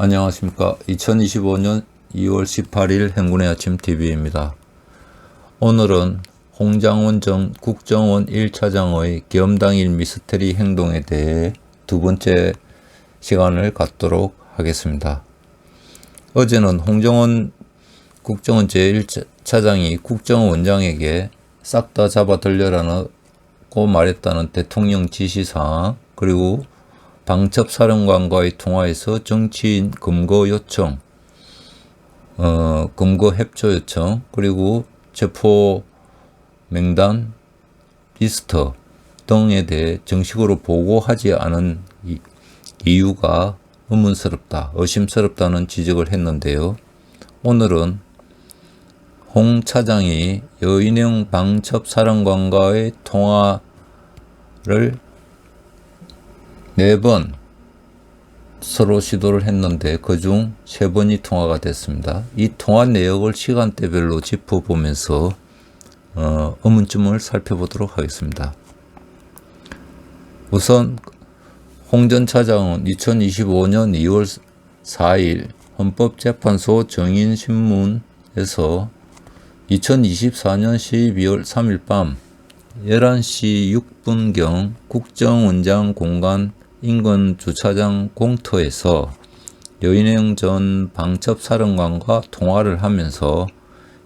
안녕하십니까. 2025년 2월 18일 행군의 아침 TV입니다. 오늘은 홍장원 전 국정원 1차장의 겸당일 미스테리 행동에 대해 두 번째 시간을 갖도록 하겠습니다. 어제는 홍정원 국정원 제1차장이 국정원장에게 싹 다 잡아 들려라고 말했다는 대통령 지시사항, 그리고 방첩사령관과의 통화에서 정치인 검거 요청, 어, 검거 협조 요청, 그리고 체포 명단 리스트 등에 대해 정식으로 보고하지 않은 이, 이유가 의문스럽다, 의심스럽다는 지적을 했는데요. 오늘은 홍 차장이 여인영 방첩사령관과의 통화를 네 번 서로 시도를 했는데 그 중 세 번이 통화가 됐습니다. 이 통화 내역을 시간대별로 짚어보면서 어, 의문점을 살펴보도록 하겠습니다. 우선 홍 전 차장은 2025년 2월 4일 헌법재판소 정인신문에서 2024년 12월 3일 밤 11시 6분경 국정원장 공간 인근 주차장 공터에서 여인영 전 방첩사령관과 통화를 하면서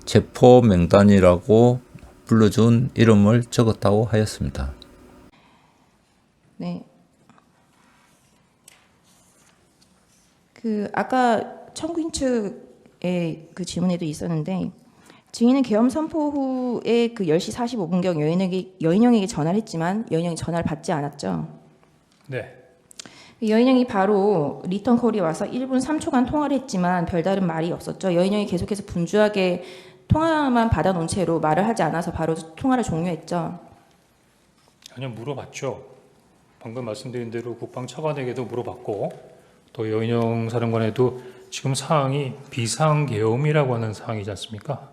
체포 명단이라고 불러준 이름을 적었다고 하였습니다. 네. 그 아까 청구인 측의 그 질문에도 있었는데 증인은 계엄 선포 후에 그 10시 45분경 여인에게 여인영에게 전화를 했지만 여인영이 전화를 받지 않았죠. 네. 여인영이 바로 리턴 콜이 와서 1분 3초간 통화를 했지만 별다른 말이 없었죠. 여인영이 계속해서 분주하게 통화만 받아놓은 채로 말을 하지 않아서 바로 통화를 종료했죠. 아니요 물어봤죠. 방금 말씀드린 대로 국방 차관에게도 물어봤고 또 여인영 사령관에도 지금 사항이 비상계엄이라고 하는 사항이지 않습니까?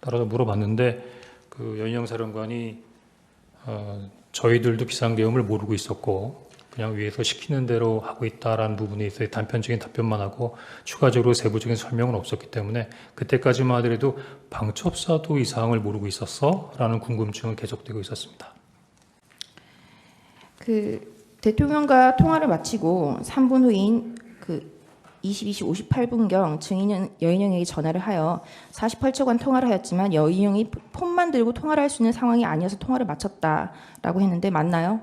따라서 물어봤는데 그 여인영 사령관이 어, 저희들도 비상계엄을 모르고 있었고 그냥 위에서 시키는 대로 하고 있다라는 부분에 있어서 단편적인 답변만 하고 추가적으로 세부적인 설명은 없었기 때문에 그때까지만 하더라도 방첩사도 이 사항을 모르고 있었어라는 궁금증은 계속되고 있었습니다. 그 대통령과 통화를 마치고 3분 후인 그 22시 58분경 증인은 여인영에게 전화를 하여 48초간 통화를 하였지만 여인영이 폰만 들고 통화를 할 수 있는 상황이 아니어서 통화를 마쳤다라고 했는데 맞나요?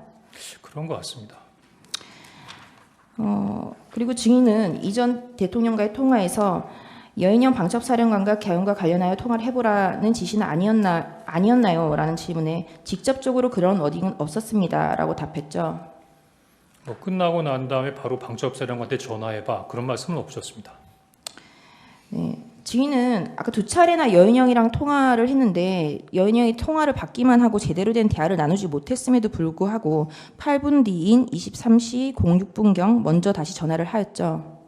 그런 것 같습니다. 어, 그리고 증인은 이전 대통령과의 통화에서 여인영 방첩사령관과 개헌과 관련하여 통화를 해보라는 지시는 아니었나 아니었나요? 라는 질문에 직접적으로 그런 워딩은 없었습니다 라고 답했죠. 뭐 끝나고 난 다음에 바로 방첩사령관한테 전화해봐 그런 말씀은 없으셨습니다. 네. 증인은 아까 두 차례나 여인영이랑 통화를 했는데 여인영이 통화를 받기만 하고 제대로 된 대화를 나누지 못했음에도 불구하고 8분 뒤인 23시 06분경 먼저 다시 전화를 하였죠.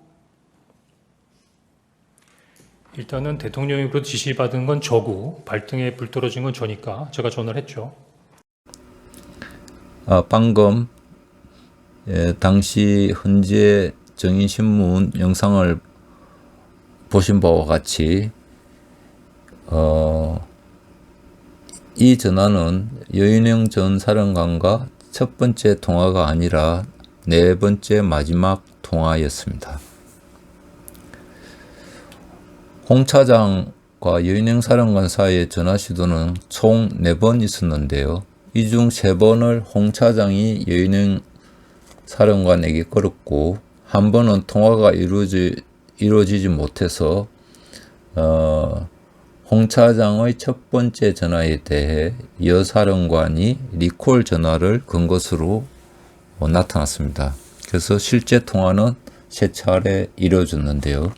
일단은 대통령으로 지시받은 건 저고 발등에 불 떨어진 건 저니까 제가 전화를 했죠. 아, 방금 예, 당시 현재 정인신문 영상을 보신 바와 같이 어, 이 전화는 여인영 전 사령관과 첫 번째 통화가 아니라 네 번째 마지막 통화였습니다. 홍 차장과 여인영 사령관 사이의 전화 시도는 총 네 번 있었는데요. 이 중 세 번을 홍 차장이 여인영 사령관에게 걸었고 한 번은 통화가 이루어지, 이루어지지 못해서 어, 홍 차장의 첫 번째 전화에 대해 여 사령관이 리콜 전화를 건 것으로 어, 나타났습니다. 그래서 실제 통화는 세 차례 이루어졌는데요.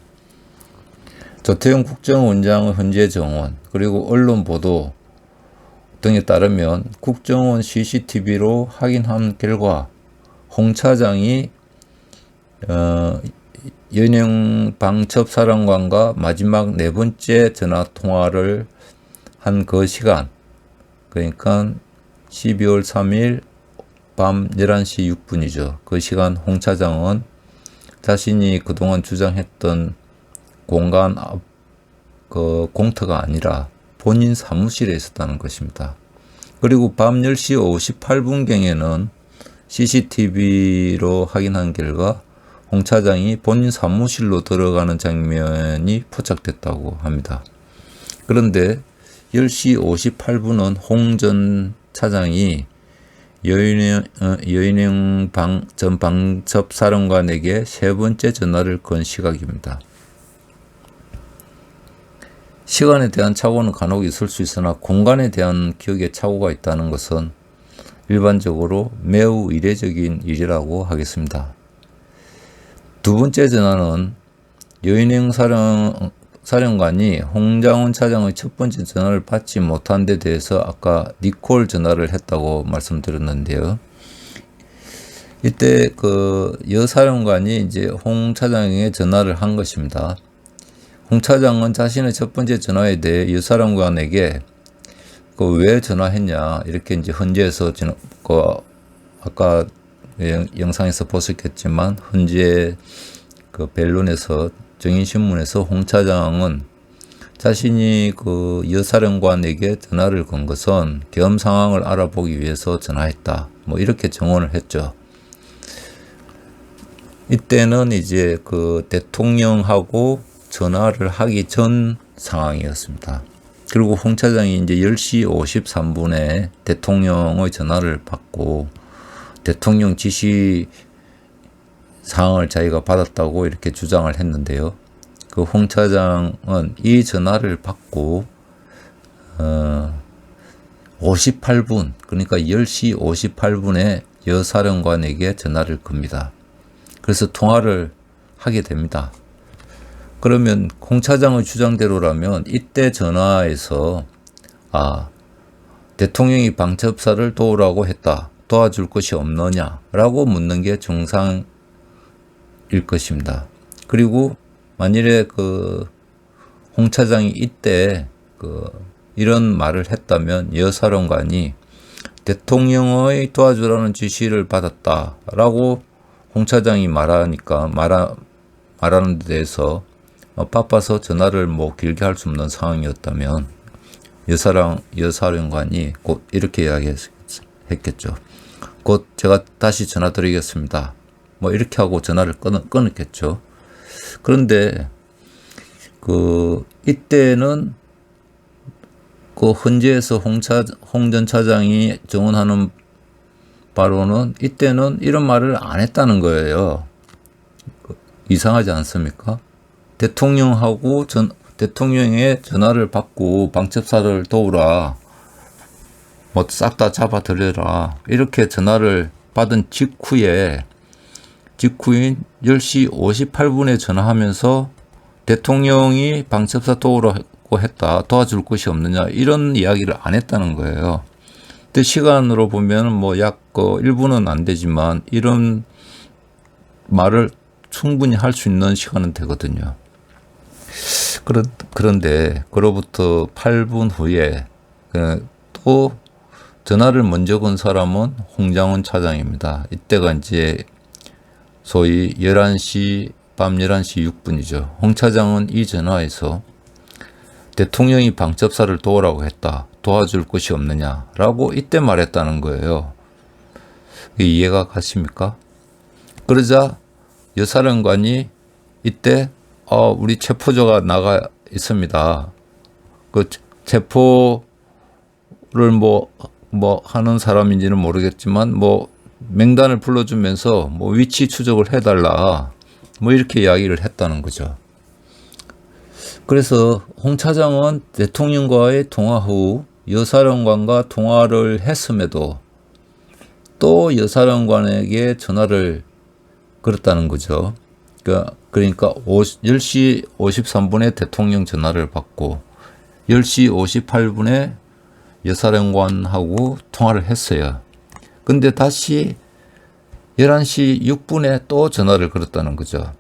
조태용 국정원장의 현재 정원 그리고 언론 보도 등에 따르면 국정원 CCTV로 확인한 결과 홍 차장이 어, 연영 방첩사령관과 마지막 네 번째 전화 통화를 한 그 시간 그러니까 12월 3일 밤 11시 6분이죠. 그 시간 홍 차장은 자신이 그동안 주장했던 공간 앞, 그 공터가 아니라 본인 사무실에 있었다는 것입니다. 그리고 밤 10시 58분경에는 CCTV로 확인한 결과 홍 차장이 본인 사무실로 들어가는 장면이 포착됐다고 합니다. 그런데 10시 58분은 홍 전 차장이 여인영, 어, 여인영 방, 전 방첩 사령관에게 세 번째 전화를 건 시각입니다. 시간에 대한 착오는 간혹 있을 수 있으나 공간에 대한 기억에 착오가 있다는 것은 일반적으로 매우 이례적인 일이라고 하겠습니다. 두 번째 전화는 여인행 사령, 사령관이 홍장훈 차장의 첫 번째 전화를 받지 못한 데 대해서 아까 니콜 전화를 했다고 말씀드렸는데요. 이때 그 여사령관이 이제 홍 차장에게 전화를 한 것입니다. 홍 차장은 자신의 첫 번째 전화에 대해 여사령관에게 그 왜 전화했냐 이렇게 이제 헌재에서 전- 그 아까 영- 영상에서 보셨겠지만 헌재 그 변론에서 정인신문에서 홍 차장은 자신이 그 여사령관에게 전화를 건 것은 계엄 상황을 알아보기 위해서 전화했다. 뭐 이렇게 정언을 했죠. 이때는 이제 그 대통령하고 전화를 하기 전 상황이었습니다. 그리고 홍 차장이 이제 10시 53분에 대통령의 전화를 받고 대통령 지시 사항을 자기가 받았다고 이렇게 주장을 했는데요. 그 홍 차장은 이 전화를 받고 어 58분 그러니까 10시 58분에 여사령관에게 전화를 겁니다. 그래서 통화를 하게 됩니다. 그러면 홍 차장의 주장대로라면 이때 전화에서 아 대통령이 방첩사를 도우라고 했다. 도와줄 것이 없느냐라고 묻는 게 정상일 것입니다. 그리고 만일에 그 홍 차장이 이때 그 이런 말을 했다면 여사령관이 대통령의 도와주라는 지시를 받았다라고 홍 차장이 말하니까 말하, 말하는 데 대해서 어, 바빠서 전화를 뭐 길게 할 수 없는 상황이었다면 여사랑 여사령관이 곧 이렇게 이야기했겠죠. 곧 제가 다시 전화 드리겠습니다. 뭐 이렇게 하고 전화를 끊, 끊었겠죠. 그런데 그 이때는 그 헌재에서 홍차 홍전 차장이 정언하는 바로는 이때는 이런 말을 안 했다는 거예요. 그 이상하지 않습니까? 대통령하고 전 대통령의 전화를 받고 방첩사를 도우라. 뭐 싹 다 잡아 들여라. 이렇게 전화를 받은 직후에 직후인 10시 58분에 전화하면서 대통령이 방첩사 도우라고 했다. 도와줄 것이 없느냐. 이런 이야기를 안 했다는 거예요. 근데 시간으로 보면 뭐약 그 1분은 안 되지만 이런 말을 충분히 할 수 있는 시간은 되거든요. 그런, 그런데 그로부터 8분 후에 그또 전화를 먼저 건 사람은 홍장훈 차장입니다. 이때가 이제 소위 11시 밤 11시 6분이죠. 홍 차장은 이 전화에서 대통령이 방첩사를 도우라고 했다. 도와줄 것이 없느냐라고 이때 말했다는 거예요. 이해가 가십니까? 그러자 여사령관이 이때 어, 우리 체포자가 나가 있습니다. 그 체포를 뭐, 뭐 하는 사람인지는 모르겠지만 뭐 명단을 불러주면서 뭐 위치 추적을 해달라. 뭐 이렇게 이야기를 했다는 거죠. 그래서 홍 차장은 대통령과의 통화 후 여사령관과 통화를 했음에도 또 여사령관에게 전화를 걸었다는 거죠. 그러니까, 그러니까 10시 53분에 대통령 전화를 받고 10시 58분에 여사령관하고 통화를 했어요. 근데 다시 11시 6분에 또 전화를 걸었다는 거죠.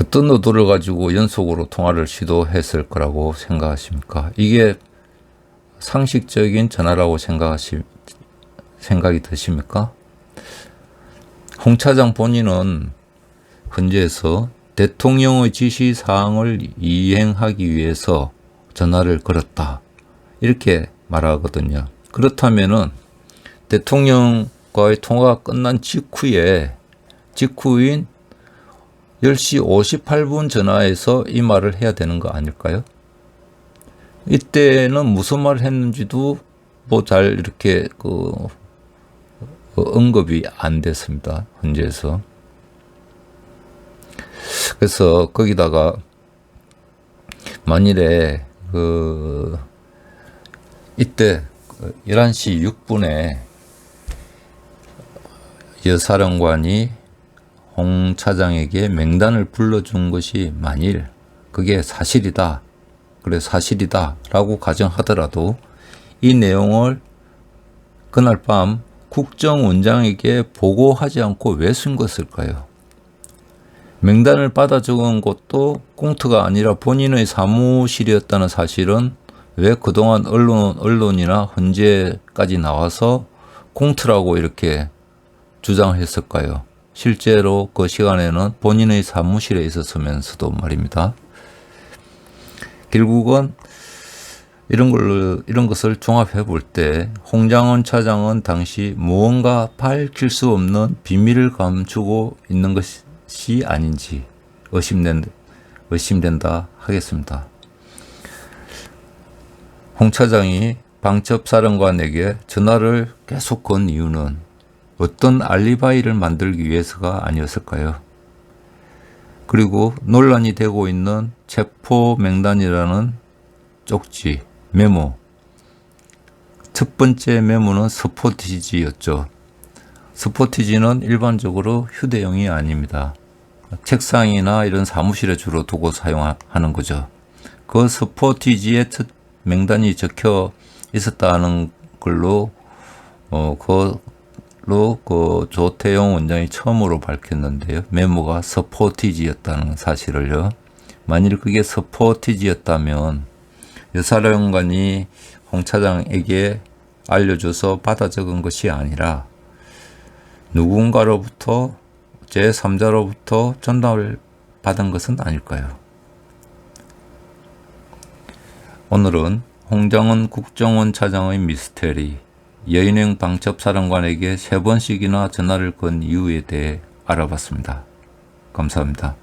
어떤 의도를 가지고 연속으로 통화를 시도했을 거라고 생각하십니까? 이게 상식적인 전화라고 생각하시, 생각이 드십니까? 홍 차장 본인은 헌재에서 대통령의 지시 사항을 이행하기 위해서 전화를 걸었다. 이렇게 말하거든요. 그렇다면은 대통령과의 통화가 끝난 직후에 직후인 10시 58분 전화해서 이 말을 해야 되는 거 아닐까요? 이때는 무슨 말을 했는지도 뭐 잘 이렇게 그 어, 언급이 안 됐습니다. 헌재에서. 그래서 거기다가 만일에 그 이때 그 11시 6분에 여사령관이 홍 차장에게 맹단을 불러준 것이 만일 그게 사실이다. 그래 사실이다. 라고 가정하더라도 이 내용을 그날 밤 국정원장에게 보고하지 않고 왜 쓴 것일까요? 명단을 받아 적은 것도 꽁트가 아니라 본인의 사무실이었다는 사실은 왜 그동안 언론, 언론이나 헌재까지 나와서 꽁트라고 이렇게 주장했을까요? 실제로 그 시간에는 본인의 사무실에 있었으면서도 말입니다. 결국은 이런 걸로 이런 것을 종합해 볼 때 홍장원 차장은 당시 무언가 밝힐 수 없는 비밀을 감추고 있는 것이 아닌지 의심된 의심된다 하겠습니다. 홍 차장이 방첩 사령관에게 전화를 계속 건 이유는 어떤 알리바이를 만들기 위해서가 아니었을까요? 그리고 논란이 되고 있는 체포 명단이라는 쪽지, 메모. 첫 번째 메모는 스포티지였죠. 스포티지는 일반적으로 휴대용이 아닙니다. 책상이나 이런 사무실에 주로 두고 사용하는 거죠. 그 스포티지에 첫 명단이 적혀 있었다는 걸로 어, 그로 그 조태용 원장이 처음으로 밝혔는데요. 메모가 스포티지였다는 사실을요. 만일 그게 스포티지였다면 여사령관이 홍 차장에게 알려줘서 받아 적은 것이 아니라 누군가로부터 제3자로부터 전달을 받은 것은 아닐까요? 오늘은 홍장원 국정원 차장의 미스테리, 여인행 방첩사령관에게 세 번씩이나 전화를 건 이유에 대해 알아봤습니다. 감사합니다.